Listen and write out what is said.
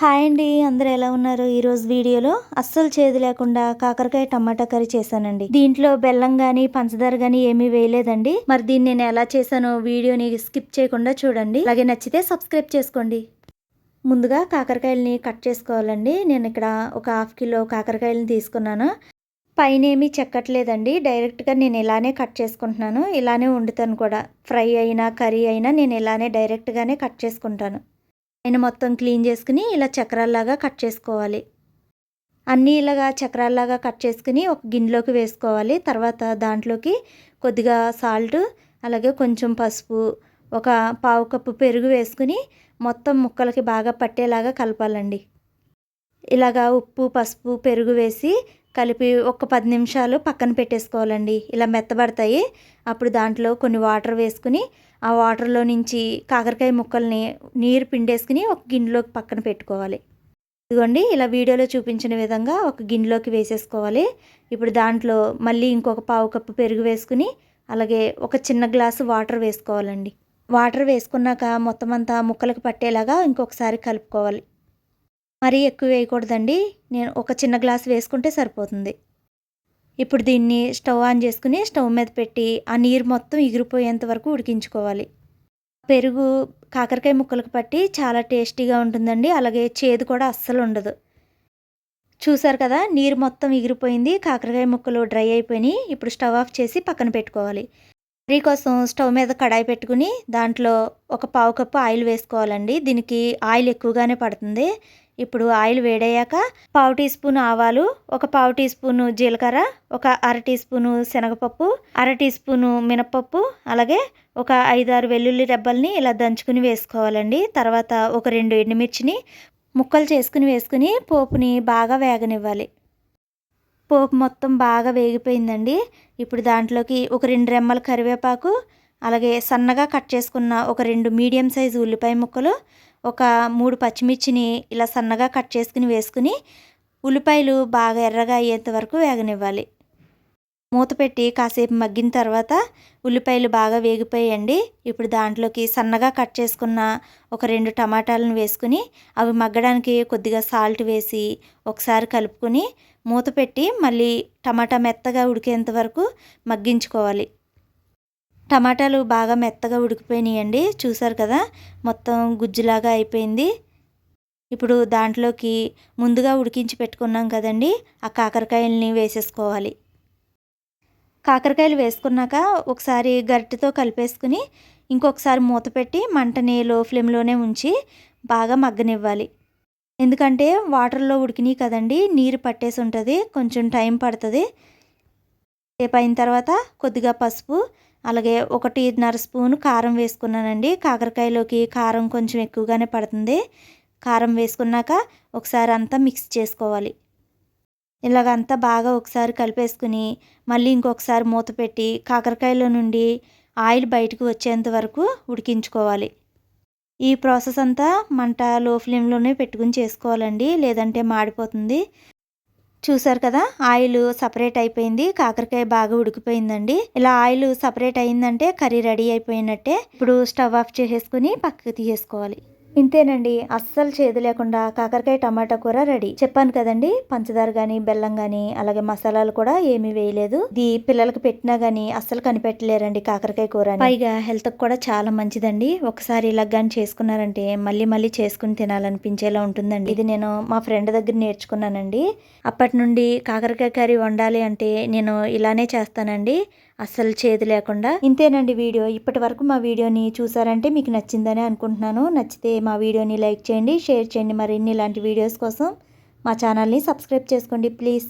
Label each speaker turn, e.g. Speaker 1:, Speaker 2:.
Speaker 1: Hi అండి అందరూ ఎలా ఉన్నారు? ఈరోజు వీడియోలో అస్సలు చేదు లేకుండా కాకరకాయ టమాటా కర్రీ చేశానండి. దీంట్లో బెల్లం గానీ పంచదార గానీ ఏమీ వేయలేదండి. మరి దీన్ని నేను ఎలా చేశానో వీడియోని స్కిప్ చేయకుండా చూడండి. అలాగే నచ్చితే సబ్స్క్రైబ్ చేసుకోండి. ముందుగా కాకరకాయలని కట్ చేసుకోవాలండి. నేను ఇక్కడ ఒక హాఫ్ కిలో కాకరకాయలను తీసుకున్నాను. పైన ఏమీ చెక్కట్లేదండి. డైరెక్ట్గా నేను ఇలానే కట్ చేసుకుంటున్నాను. ఇలానే వండుతాను కూడా. ఫ్రై అయినా కర్రీ అయినా నేను ఇలానే డైరెక్ట్గానే కట్ చేసుకుంటాను. పైన మొత్తం క్లీన్ చేసుకుని ఇలా చక్రాల్లాగా కట్ చేసుకోవాలి. అన్నీ ఇలాగా చక్రాల్లాగా కట్ చేసుకుని ఒక గిన్నెలోకి వేసుకోవాలి. తర్వాత దాంట్లోకి కొద్దిగా సాల్ట్ అలాగే కొంచెం పసుపు ఒక పావు కప్పు పెరుగు వేసుకుని మొత్తం ముక్కలకి బాగా పట్టేలాగా కలపాలండి. ఇలాగా ఉప్పు పసుపు పెరుగు వేసి కలిపి ఒక పది నిమిషాలు పక్కన పెట్టేసుకోవాలండి. ఇలా మెత్తబడతాయి. అప్పుడు దాంట్లో కొన్ని వాటర్ వేసుకుని ఆ వాటర్లో నుంచి కాకరకాయ ముక్కల్ని నీరు పిండేసుకుని ఒక గిన్నెలోకి పక్కన పెట్టుకోవాలి. ఇదిగోండి ఇలా వీడియోలో చూపించిన విధంగా ఒక గిన్నెలోకి వేసేసుకోవాలి. ఇప్పుడు దాంట్లో మళ్ళీ ఇంకొక పావు కప్పు పెరుగు వేసుకుని అలాగే ఒక చిన్న గ్లాసు వాటర్ వేసుకోవాలండి. వాటర్ వేసుకున్నాక మొత్తం అంతా ముక్కలకు పట్టేలాగా ఇంకొకసారి కలుపుకోవాలి. మరీ ఎక్కువ వేయకూడదండి. నేను ఒక చిన్న గ్లాస్ వేసుకుంటే సరిపోతుంది. ఇప్పుడు దీన్ని స్టవ్ ఆన్ చేసుకుని స్టవ్ మీద పెట్టి ఆ నీరు మొత్తం ఎగిరిపోయేంత వరకు ఉడికించుకోవాలి. పెరుగు కాకరకాయ ముక్కలకు పట్టి చాలా టేస్టీగా ఉంటుందండి. అలాగే చేదు కూడా అస్సలు ఉండదు. చూసారు కదా నీరు మొత్తం ఎగిరిపోయింది. కాకరకాయ ముక్కలు డ్రై అయిపోయినాయి. ఇప్పుడు స్టవ్ ఆఫ్ చేసి పక్కన పెట్టుకోవాలి. కర్రీ కోసం స్టవ్ మీద కడాయి పెట్టుకుని దాంట్లో ఒక పావు కప్పు ఆయిల్ వేసుకోవాలండి. దీనికి ఆయిల్ ఎక్కువగానే పడుతుంది. ఇప్పుడు ఆయిల్ వేడయ్యాక పావు టీ స్పూన్ ఆవాలు ఒక పావు టీ స్పూను జీలకర్ర ఒక అర టీ స్పూను శనగపప్పు అర టీ స్పూను మినపప్పు అలాగే ఒక ఐదారు వెల్లుల్లి రెబ్బల్ని ఇలా దంచుకుని వేసుకోవాలండి. తర్వాత ఒక రెండు ఎండుమిర్చిని ముక్కలు చేసుకుని వేసుకుని పోపుని బాగా వేగనివ్వాలి. పోపు మొత్తం బాగా వేగిపోయిందండి. ఇప్పుడు దాంట్లోకి ఒక రెండు రెమ్మల కరివేపాకు అలాగే సన్నగా కట్ చేసుకున్న ఒక రెండు మీడియం సైజు ఉల్లిపాయ ముక్కలు ఒక మూడు పచ్చిమిర్చిని ఇలా సన్నగా కట్ చేసుకుని వేసుకుని ఉల్లిపాయలు బాగా ఎర్రగా అయ్యేంత వరకు వేగనివ్వాలి. మూత పెట్టి కాసేపు మగ్గిన తర్వాత ఉల్లిపాయలు బాగా వేగిపోయండి ఇప్పుడు దాంట్లోకి సన్నగా కట్ చేసుకున్న ఒక రెండు టమాటాలను వేసుకుని అవి మగ్గడానికి కొద్దిగా సాల్ట్ వేసి ఒకసారి కలుపుకొని మూత పెట్టి మళ్ళీ టమాటా మెత్తగా ఉడికేంత వరకు మగ్గించుకోవాలి. టమాటాలు బాగా మెత్తగా ఉడికిపోయినాయండి. చూసారు కదా మొత్తం గుజ్జులాగా అయిపోయింది. ఇప్పుడు దాంట్లోకి ముందుగా ఉడికించి పెట్టుకున్నాం కదండి ఆ కాకరకాయల్ని వేసేసుకోవాలి. కాకరకాయలు వేసుకున్నాక ఒకసారి గరిటెతో కలిపేసుకుని ఇంకొకసారి మూత పెట్టి మంటని లో ఫ్లేమ్లోనే ఉంచి బాగా మగ్గనివ్వాలి. ఎందుకంటే వాటర్లో ఉడికినాయి కదండి నీరు పట్టేసి ఉంటుంది కొంచెం టైం పడుతుంది. సేపు అయిన తర్వాత కొద్దిగా పసుపు అలాగే ఒకటిన్నర స్పూన్ కారం వేసుకున్నానండి. కాకరకాయలోకి కారం కొంచెం ఎక్కువగానే పడుతుంది. కారం వేసుకున్నాక ఒకసారి అంతా మిక్స్ చేసుకోవాలి. ఇలాగంతా బాగా ఒకసారి కలిపేసుకుని మళ్ళీ ఇంకొకసారి మూత పెట్టి కాకరకాయలో నుండి ఆయిల్ బయటకు వచ్చేంత వరకు ఉడికించుకోవాలి. ఈ ప్రాసెస్ అంతా మంట లో ఫ్లేమ్లోనే పెట్టుకుని చేసుకోవాలండి. లేదంటే మాడిపోతుంది. చూసారు కదా ఆయిల్ సపరేట్ అయిపోయింది. కాకరకాయ బాగా ఉడికిపోయిందండి. ఇలా ఆయిల్ సపరేట్ అయిందంటే కర్రీ రెడీ అయిపోయినట్టే. ఇప్పుడు స్టవ్ ఆఫ్ చేసేసుకుని పక్కకి తీసేసుకోవాలి. ఇంతేనండి. అస్సలు చేదు లేకుండా కాకరకాయ టమాటా కూర రెడీ. చెప్పాను కదండి పంచదార గాని బెల్లం గాని అలాగే మసాలాలు కూడా ఏమీ వేయలేదు. ఇది పిల్లలకు పెట్టినా గానీ అస్సలు కనిపెట్టలేరండి కాకరకాయ కూర పైగా హెల్త్ కూడా చాలా మంచిదండి. ఒకసారి ఇలా గాని చేసుకున్నారంటే మళ్ళీ మళ్ళీ చేసుకుని తినాలనిపించేలా ఉంటుందండి. ఇది నేను మా ఫ్రెండ్ దగ్గర నేర్చుకున్నానండి. అప్పటి నుండి కాకరకాయ కర్రీ వండాలి అంటే నేను ఇలానే చేస్తానండి. అస్సలు చేదు లేకుండా. ఇంతేనండి వీడియో. ఇప్పటి వరకు మా వీడియోని చూసారంటే మీకు నచ్చిందని అనుకుంటున్నాను. నచ్చితే మా వీడియోని లైక్ చేయండి షేర్ చేయండి. మరిన్ని ఇలాంటి వీడియోస్ కోసం మా ఛానల్ని సబ్స్క్రైబ్ చేసుకోండి ప్లీజ్.